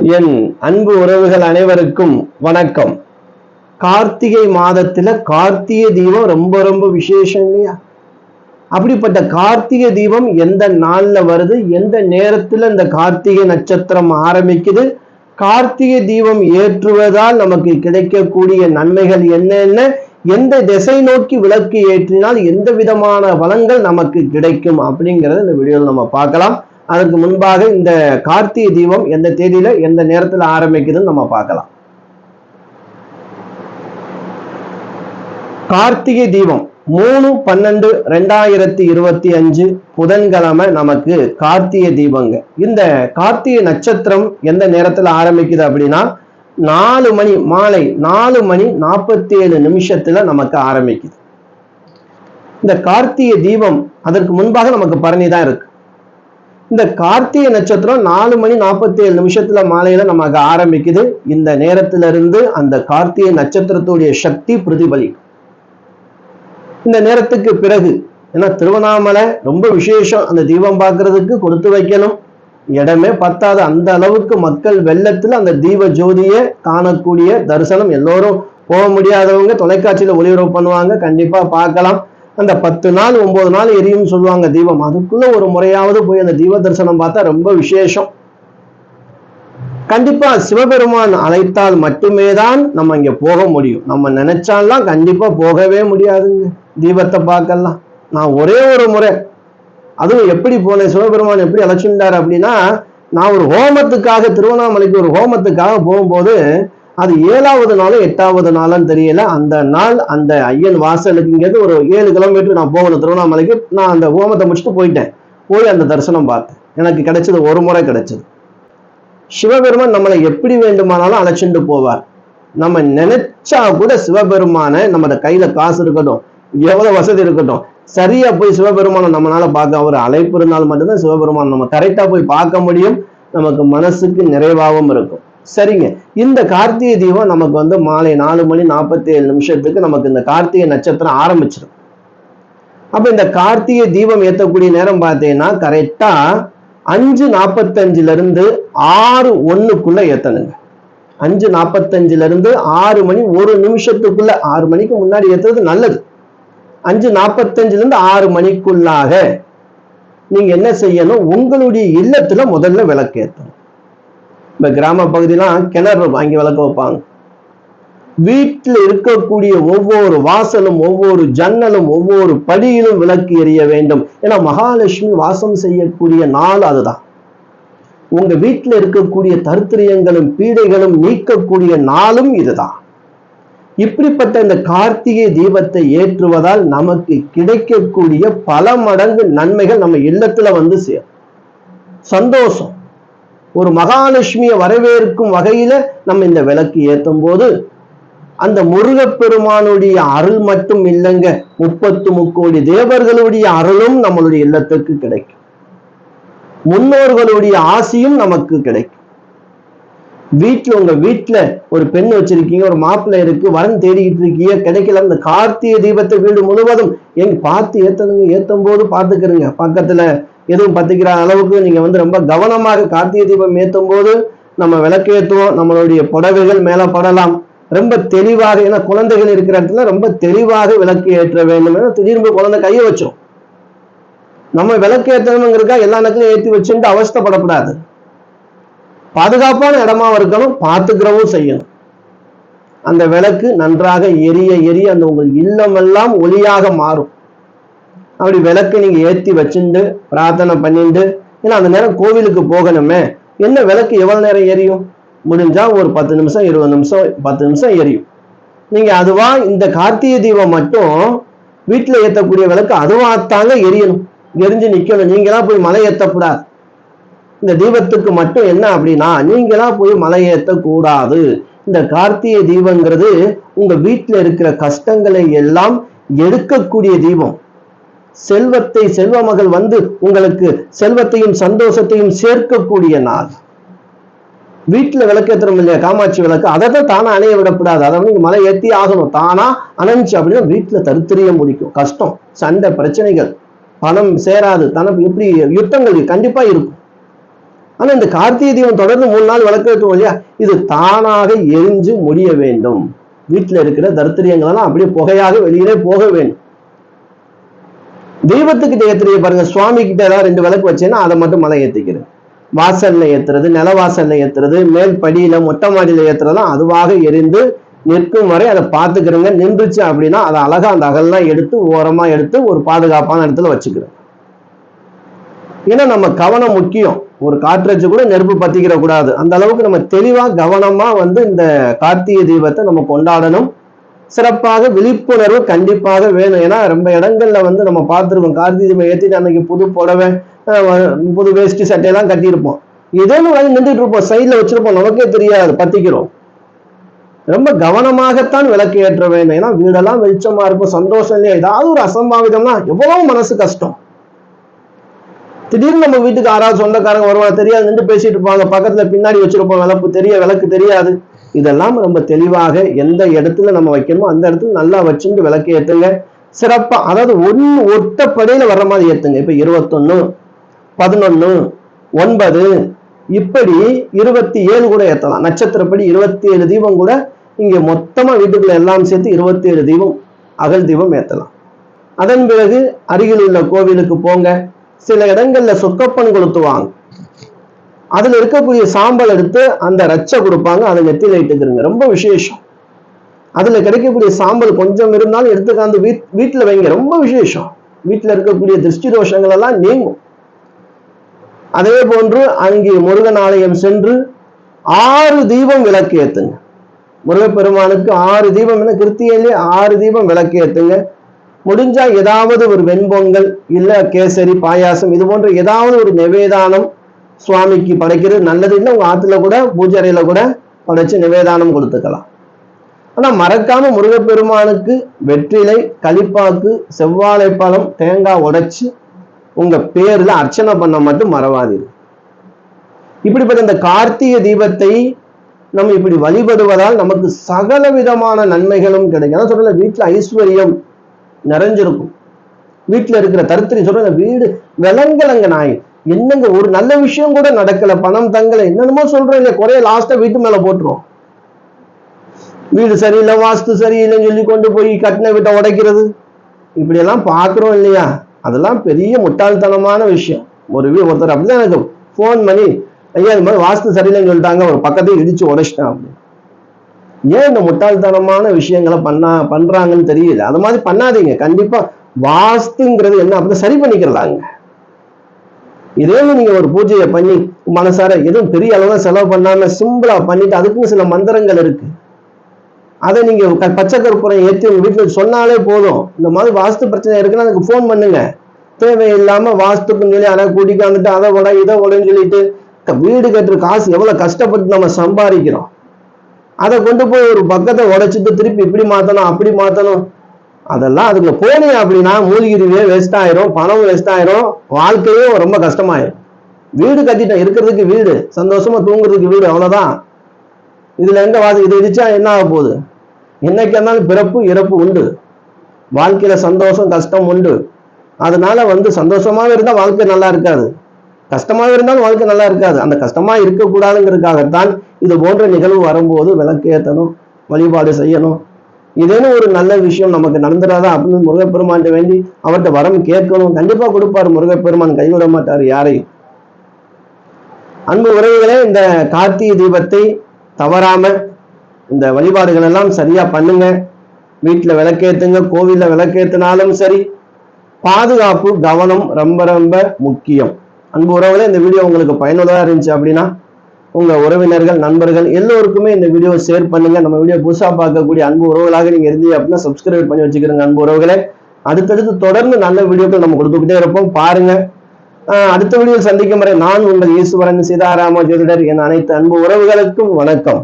என் அன்பு உறவுகள் அனைவருக்கும் வணக்கம். கார்த்திகை மாதத்துல கார்த்திகை தீபம் ரொம்ப ரொம்ப விசேஷம் இல்லையா? அப்படிப்பட்ட கார்த்திகை தீபம் எந்த நாள்ல வருது? எந்த நேரத்துல இந்த கார்த்திகை நட்சத்திரம் ஆரம்பிக்குது? கார்த்திகை தீபம் ஏற்றுவதால் நமக்கு கிடைக்கக்கூடிய நன்மைகள் என்னென்ன? எந்த திசை நோக்கி விளக்கு ஏற்றினால் எந்த விதமான வளங்கள் நமக்கு கிடைக்கும் அப்படிங்கறத இந்த வீடியோவில் நம்ம பார்க்கலாம். அதற்கு முன்பாக இந்த கார்த்திகை தீபம் எந்த தேதியில எந்த நேரத்துல ஆரம்பிக்குதுன்னு நம்ம பார்க்கலாம். கார்த்திகை தீபம் மூணு பன்னெண்டு ரெண்டாயிரத்தி இருபத்தி அஞ்சு புதன்கிழமை நமக்கு கார்த்திகை தீபங்க. இந்த கார்த்திகை நட்சத்திரம் எந்த நேரத்துல ஆரம்பிக்குது அப்படின்னா நாலு மணி மாலை நாலு மணி நாற்பத்தி ஏழு நிமிஷத்துல நமக்கு ஆரம்பிக்குது. இந்த கார்த்திகை தீபம் அதற்கு முன்பாக நமக்கு பரணி தான் இருக்கு. இந்த கார்த்திகை நட்சத்திரம் நாலு மணி நாற்பத்தி ஏழு நிமிஷத்துல மாலையில நமக்கு ஆரம்பிக்குது. இந்த நேரத்துல இருந்து அந்த கார்த்திகை நட்சத்திரத்துடைய சக்தி பிரதிபலி இந்த நேரத்துக்கு பிறகு ஏன்னா திருவண்ணாமலை ரொம்ப விசேஷம். அந்த தீபம் பார்க்கறதுக்கு கொடுத்து வைக்கணும். இடமே பத்தாத. அந்த அளவுக்கு மக்கள் வெள்ளத்துல அந்த தீப ஜோதியை காணக்கூடிய தரிசனம் எல்லோரும் போக முடியாதவங்க தொலைக்காட்சியில ஒளிபரப்பு பண்ணுவாங்க. கண்டிப்பா பார்க்கலாம். அந்த பத்து நாள் ஒன்பது நாள் எரியும்னு சொல்லுவாங்க தீபம் அதுக்குள்ள ஒரு முறையாவது போய் அந்த தீப தரிசனம் பார்த்தா ரொம்ப விசேஷம். கண்டிப்பா சிவபெருமான் அழைத்தால் மட்டுமே தான் நம்ம இங்க போக முடியும். நம்ம நினைச்சாலாம் கண்டிப்பா போகவே முடியாதுங்க. தீபத்தை பார்க்கலாம். நான் ஒரே ஒரு முறை. அதுவும் எப்படி போனேன் சிவபெருமான் எப்படி அழைச்சிருந்தார் அப்படின்னா நான் ஒரு ஹோமத்துக்காக திருவண்ணாமலைக்கு ஒரு ஹோமத்துக்காக போகும்போது அது ஏழாவது நாளும் எட்டாவது நாளும் தெரியல. அந்த நாள் அந்த ஐயன் வாசலுக்குங்கிறது ஒரு ஏழு கிலோமீட்டர் நான் போகணும். திருவண்ணாமலைக்கு நான் அந்த ஹோமத்தை முடிச்சுட்டு போயிட்டேன். போய் அந்த தரிசனம் பார்த்தேன். எனக்கு கிடைச்சது ஒரு முறை கிடைச்சது. சிவபெருமான் நம்மளை எப்படி வேண்டுமானாலும் அழைச்சிட்டு போவார். நம்ம நினைச்சா கூட சிவபெருமானை நம்ம கையில காசு இருக்கட்டும் எவ்வளவு வசதி இருக்கட்டும் சரியா போய் சிவபெருமானை நம்மளால பார்க்க ஒரு அழைப்பு இருந்தால் மட்டும்தான் சிவபெருமான் நம்ம கரெக்டா போய் பார்க்க முடியும். நமக்கு மனசுக்கு நிறைவாகவும் இருக்கும். சரிங்க. இந்த கார்த்திகை தீபம் நமக்கு வந்து மாலை நாலு மணி நாற்பத்தி ஏழு நிமிஷத்துக்கு நமக்கு இந்த கார்த்திகை நட்சத்திரம் ஆரம்பிச்சிடும். அப்போ இந்த கார்த்திகை தீபம் ஏற்றக்கூடிய நேரம் பார்த்தீங்கன்னா கரெக்டாக அஞ்சு நாற்பத்தஞ்சுலேருந்து ஆறு ஒன்றுக்குள்ளே ஏற்றணுங்க அஞ்சு நாற்பத்தஞ்சுலேருந்து ஆறு மணி ஒரு நிமிஷத்துக்குள்ளே ஆறு மணிக்கு முன்னாடி ஏற்றுறது நல்லது. அஞ்சு நாற்பத்தஞ்சிலேருந்து ஆறு மணிக்குள்ளாக நீங்கள் என்ன செய்யணும்? உங்களுடைய இல்லத்தில் முதல்ல விளக்கு ஏற்றணும் இப்ப கிராம பகுதியெல்லாம் கிணறு வாங்கி விளக்க விளக்கு வைப்பாங்க. வீட்டில் இருக்கக்கூடிய ஒவ்வொரு வாசலும் ஒவ்வொரு ஜன்னலும் ஒவ்வொரு படியிலும் விளக்கு எரிய வேண்டும். ஏன்னா மகாலட்சுமி வாசம் செய்யக்கூடிய நாள் அதுதான். உங்க வீட்டில் இருக்கக்கூடிய தருத்திரியங்களும் பீடைகளும் நீக்கக்கூடிய நாளும் இதுதான். இப்படிப்பட்ட இந்த கார்த்திகை தீபத்தை ஏற்றுவதால் நமக்கு கிடைக்கக்கூடிய பல மடங்கு நன்மைகள் நம்ம இல்லத்துல வந்து சேரும். சந்தோஷம். ஒரு மகாலட்சுமியை வரவேற்கும் வகையில நம்ம இந்த விளக்கு ஏற்றும் போது அந்த முருகப்பெருமானுடைய அருள் மட்டும் இல்லைங்க முப்பத்து முக்கோடி தேவர்களுடைய அருளும் நம்மளுடைய இல்லத்துக்கு கிடைக்கும். முன்னோர்களுடைய ஆசையும் நமக்கு கிடைக்கும். வீட்டுல உங்க வீட்டுல ஒரு பெண் வச்சிருக்கீங்க ஒரு மாப்பிள்ளை இருக்கு வரன் தேடிக்கிட்டு இருக்கீங்க கிடைக்கல அந்த கார்த்திகை தீபத்தை வீடு முழுவதும் எங்க பார்த்து ஏத்தணுங்க ஏத்தும் போது பார்த்துக்கிறீங்க. பக்கத்துல எதுவும் பத்திக்கிற அளவுக்கு நீங்க வந்து ரொம்ப கவனமாக கார்த்திகை தீபம் ஏத்தும் போது நம்ம விளக்கேற்றுவோம் நம்மளுடைய புடவைகள் மேல படலாம். ரொம்ப தெளிவாக ஏன்னா குழந்தைகள் இருக்கிற இடத்துல ரொம்ப தெளிவாக விளக்கு ஏற்ற வேண்டும் ஏன்னா திடீர்னு குழந்தை கையை வச்சோம் நம்ம விளக்கு ஏற்றணுங்கிறக்கா எல்லா இடத்துலையும் ஏற்றி வச்சுட்டு அவஸ்தப்படக்கூடாது. பாதுகாப்பான இடமா இருக்கணும் பார்த்துக்கிறவும் செய்யணும். அந்த விளக்கு நன்றாக எரிய எரிய அந்த உங்கள் இல்லமெல்லாம் ஒளியாக மாறும். அப்படி விளக்கு நீங்க ஏற்றி வச்சுட்டு பிரார்த்தனை பண்ணிட்டு ஏன்னா அந்த நேரம் கோவிலுக்கு போகணுமே. என்ன விளக்கு எவ்வளவு நேரம் எரியும்? முடிஞ்சா ஒரு பத்து நிமிஷம் இருபது நிமிஷம் பத்து நிமிஷம் எரியும். நீங்க அதுவா இந்த கார்த்திகை தீபம் மட்டும் வீட்டுல ஏற்றக்கூடிய விளக்கு அதுவாத்தாங்க எரியணும். எரிஞ்சு நிக்கணும். நீங்களா போய் மலை ஏற்றக்கூடாது இந்த தீபத்துக்கு மட்டும் என்ன அப்படின்னா நீங்களாம் போய் மலை ஏற்றக்கூடாது இந்த கார்த்திகை தீபங்கிறது உங்க வீட்டுல இருக்கிற கஷ்டங்களை எல்லாம் எடுக்கக்கூடிய தீபம். செல்வத்தை செல்வ மகள் வந்து உங்களுக்கு செல்வத்தையும் சந்தோஷத்தையும் சேர்க்கக்கூடிய நாள். வீட்டுல விளக்கேத்துறோம் இல்லையா? காமாட்சி விளக்கு. அதை தான் தானே அணைய விடக்கூடாது. அதை வந்து மலை ஏற்றி ஆகணும். தானா அணைஞ்சு அப்படின்னா வீட்டுல தருத்திரிய முடிக்கும். கஷ்டம் சண்டை பிரச்சனைகள் பணம் சேராது. தனக்கு எப்படி யுத்தங்கள் கண்டிப்பா இருக்கும். ஆனா இந்த கார்த்திகை தீபம் தொடர்ந்து மூணு நாள் விளக்கேற்றுவோம் இல்லையா? இது தானாக எரிஞ்சு முடிய வேண்டும். வீட்டுல இருக்கிற தரித்திரியங்கள் எல்லாம் அப்படியே புகையாக வெளியிலே போக வேண்டும். தெய்வத்துக்கிட்ட ஏத்துறீங்க பாருங்க சுவாமி கிட்ட ஏதாவது ரெண்டு விளக்கு வச்சேன்னா அதை மட்டும் மலை ஏற்றிக்கிறேன் வாசல்ல ஏத்துறது நிலவாசல்ல ஏத்துறது மேல் படியில மொட்டை மாடியில ஏத்துறதுலாம் அதுவாக எரிந்து நிற்கும் வரை அதை பார்த்துக்கிறோங்க. நின்றுச்சு அப்படின்னா அதை அழகா அந்த அகல்லாம் எடுத்து ஓரமா எடுத்து ஒரு பாதுகாப்பான இடத்துல வச்சுக்கிறோம் ஏன்னா நம்ம கவனம் முக்கியம். ஒரு காற்றச்சு கூட நெருப்பு பத்திக்கிற கூடாது. அந்த அளவுக்கு நம்ம தெளிவா கவனமா வந்து இந்த கார்த்திகை தீபத்தை நம்ம கொண்டாடணும். சிறப்பாக விழிப்புணர்வு கண்டிப்பாக வேணும். ஏன்னா ரொம்ப இடங்கள்ல வந்து நம்ம பார்த்துருக்கோம் கார்த்திகை தீபம் ஏற்றிட்டு அன்னைக்கு புது புடவை புது வேஷ்டி சட்டையெல்லாம் கட்டியிருப்போம். ஏதோ வாங்கி நின்றுட்டு இருப்போம். சைட்ல வச்சிருப்போம். நமக்கே தெரியாது. பத்திக்கிறோம். ரொம்ப கவனமாகத்தான் விளக்கு ஏற்ற வேண்டும் ஏன்னா வீடெல்லாம் வெளிச்சமா இருக்கும். சந்தோஷம் இல்லையா? ஏதாவது ஒரு அசம்பாவிதம்னா எவ்வளவு மனசு கஷ்டம். திடீர்னு நம்ம வீட்டுக்கு ஆறாவது சொந்தக்காரங்க வருவாங்க. தெரியாது. நின்று பேசிட்டு இருப்பாங்க. பக்கத்துல பின்னாடி வச்சிருப்போம். விளக்கு தெரிய விளக்கு தெரியாது. இதெல்லாம் ரொம்ப தெளிவாக எந்த இடத்துல நம்ம வைக்கணுமோ அந்த இடத்துல நல்லா வச்சுட்டு விளக்கு ஏத்துங்க. சிறப்பா அதாவது ஒன்னு ஒட்டப்படையில வர்ற மாதிரி ஏத்துங்க. இப்ப இருபத்தொன்னு பதினொன்னு ஒன்பது இப்படி இருபத்தி ஏழு கூட ஏத்தலாம். நட்சத்திரப்படி இருபத்தி ஏழு தீபம் கூட இங்க மொத்தமா வீட்டுக்குள்ள எல்லாம் சேர்த்து இருபத்தி ஏழு தீபம் அகல் தீபம் ஏத்தலாம். அதன் பிறகு அருகில் உள்ள கோவிலுக்கு போங்க. சில இடங்கள்ல சொக்கப்பன் கொளுத்துவாங்க அதுல இருக்கக்கூடிய சாம்பல் எடுத்து அந்த ரச்சை கொடுப்பாங்க அதை நெத்தியில இட்டுக்கிறங்க ரொம்ப விசேஷம். அதுல கிடைக்கக்கூடிய சாம்பல் கொஞ்சம் இருந்தாலும் எடுத்துக்காந்து வீட் வீட்டுல வைங்க. ரொம்ப விசேஷம். வீட்டுல இருக்கக்கூடிய திருஷ்டி தோஷங்கள் எல்லாம் நீங்கும். அதே போன்று அங்கே முருகன் ஆலயம் சென்று ஆறு தீபம் விளக்கு ஏத்துங்க. முருகப்பெருமானுக்கு ஆறு தீபம் என்ன? கிருத்தியிலே ஆறு தீபம் விளக்கு ஏத்துங்க. முடிஞ்சா ஏதாவது ஒரு வெண்பொங்கல் இல்ல கேசரி பாயாசம் இது போன்ற ஏதாவது ஒரு நிவேதானம் சுவாமிக்கு படைக்கிறது நல்லது இல்லை உங்க ஆத்துல கூட பூஜை அறையில கூட படைச்சு நிவேதானம் கொடுத்துக்கலாம். ஆனா மறக்காம முருகப்பெருமானுக்கு வெற்றிலை களிப்பாக்கு செவ்வாழைப்பழம் தேங்காய் உடைச்சு உங்க பேர்ல அர்ச்சனை பண்ண மட்டும் மறவாதீர் இப்படிப்பட்ட இந்த கார்த்திகை தீபத்தை நம்ம இப்படி வழிபடுவதால் நமக்கு சகல விதமான நன்மைகளும் கிடைக்கும். அதான் சொல்றேன் வீட்டுல ஐஸ்வர்யம் நிறைஞ்சிருக்கும். வீட்டுல இருக்கிற தருத்திரி சொல்ற வீடு விலங்கலங்க நாய். என்னங்க ஒரு நல்ல விஷயம் கூட நடக்கல. பணம் தங்கல. என்னென்னமோ சொல்றோம் இல்லையா குறைய லாஸ்டா வீட்டு மேல போட்டுரும். வீடு சரியில்லை வாஸ்து சரியில்லைன்னு சொல்லி கொண்டு போய் கட்டின வீட்டை உடைக்கிறது. இப்படி எல்லாம் பாக்குறோம் இல்லையா? அதெல்லாம் பெரிய முட்டாள்தனமான விஷயம். ஒரு வீ ஒருத்தர் அப்படிதான் எனக்கு ஃபோன் பண்ணி ஐயா இது மாதிரி வாஸ்து சரியில்லைன்னு சொல்லிட்டாங்க. ஒரு பக்கத்தையும் இடிச்சு உடைச்சிட்டான். அப்படின்னு. ஏன் இந்த முட்டாள்தனமான விஷயங்களை பண்ணா பண்றாங்கன்னு தெரியல. அது மாதிரி பண்ணாதீங்க. கண்டிப்பா வாஸ்துங்கிறது என்ன? அப்படின்னு சரி பண்ணிக்கிறதாங்க. இதே நீங்க ஒரு பூஜையை பண்ணி மனசார எதுவும் பெரிய அளவுல செலவு பண்ணாம சிம்பிளா பண்ணிட்டு அதுக்குன்னு சில மந்திரங்கள் இருக்கு. அதை நீங்க க- பச்சை கற்பூரம் ஏற்றி உங்க வீட்டுல சொன்னாலே போதும். இந்த மாதிரி வாஸ்து பிரச்சனை இருக்குன்னா எனக்கு ஃபோன் பண்ணுங்க. தேவையில்லாம வாஸ்துக்குன்னு சொல்லி அதை கூட்டிக்காந்துட்டு அதை விட இதை விடன்னு சொல்லிட்டு வீடு கட்டுற காசு எவ்வளவு கஷ்டப்பட்டு நம்ம சம்பாதிக்கிறோம். அதை கொண்டு போய் ஒரு பக்கத்தை உடைச்சிட்டு திருப்பி இப்படி மாத்தணும் அப்படி மாத்தணும். அதெல்லாம் அதுக்கு போனீங்க அப்படின்னா மூலிகிரிவே வேஸ்ட் ஆயிரும் பணம் வேஸ்ட் ஆயிரும் வாழ்க்கையும் ரொம்ப கஷ்டமாயிரும். வீடு கட்டிட்டோம் இருக்கிறதுக்கு வீடு சந்தோஷமா தூங்குறதுக்கு வீடு அவ்வளவுதான். இதுல எங்க வாசி இது இடிச்சா என்ன ஆக போகுது? என்னைக்கு இருந்தாலும் பிறப்பு இறப்பு உண்டு. வாழ்க்கையில சந்தோஷம் கஷ்டம் உண்டு. அதனால வந்து சந்தோஷமாவே இருந்தால் வாழ்க்கை நல்லா இருக்காது. கஷ்டமாக இருந்தாலும் வாழ்க்கை நல்லா இருக்காது. அந்த கஷ்டமா இருக்கக்கூடாதுங்கிறதுக்காகத்தான் இது போன்ற நிகழ்வு வரும்போது விளக்கேற்றணும் வழிபாடு செய்யணும். இதேனும் ஒரு நல்ல விஷயம் நமக்கு நடந்துடாதா அப்படின்னு முருகப்பெருமான் வேண்டி அவர்கிட்ட வரம் கேட்கணும். கண்டிப்பா கொடுப்பாரு முருகப்பெருமான் கைவிட மாட்டார் யாரையும். அன்பு உறவுகளே இந்த கார்த்திகை தீபத்தை தவறாம இந்த வழிபாடுகள் எல்லாம் சரியா பண்ணுங்க. வீட்டுல விளக்கேத்துங்க கோவில்ல விளக்கேத்தினாலும் சரி. பாதுகாப்பு கவனம் ரொம்ப ரொம்ப முக்கியம். அன்பு உறவுகளே இந்த வீடியோ உங்களுக்கு பயனுள்ளதா இருந்துச்சு அப்படின்னா உங்க உறவினர்கள் நண்பர்கள் எல்லோருக்குமே இந்த வீடியோ ஷேர் பண்ணுங்க. நம்ம வீடியோ புதுசா பார்க்கக்கூடிய அன்பு உறவுகளாக நீங்க இருந்தீங்க அப்படின்னா சப்ஸ்கிரைப் பண்ணி வச்சுக்கிறோங்க அன்பு உறவுகளை. அடுத்தடுத்து தொடர்ந்து நல்ல வீடியோக்கள் நம்ம கொடுத்துக்கிட்டே இருப்போம். பாருங்க. அடுத்த வீடியோவில் சந்திக்கும் வரை நான் உங்கள் ஈஸ்வரன் சீதாராம ஜோதிடர். என் அனைத்து அன்பு உறவுகளுக்கும் வணக்கம்.